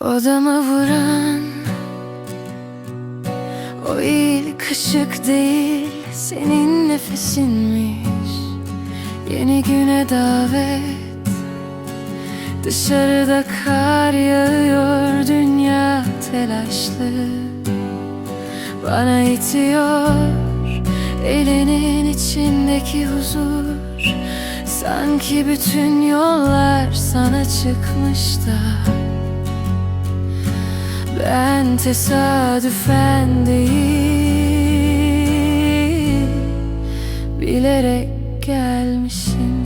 Odamı vuran O ilk ışık değil Senin nefesinmiş. Yeni güne davet Dışarıda kar yağıyor Dünya telaşlı. Bana itiyor Elinin içindeki huzur. Sanki bütün yollar sana çıkmış da Ben tesadüfen değil. Bilerek gelmişim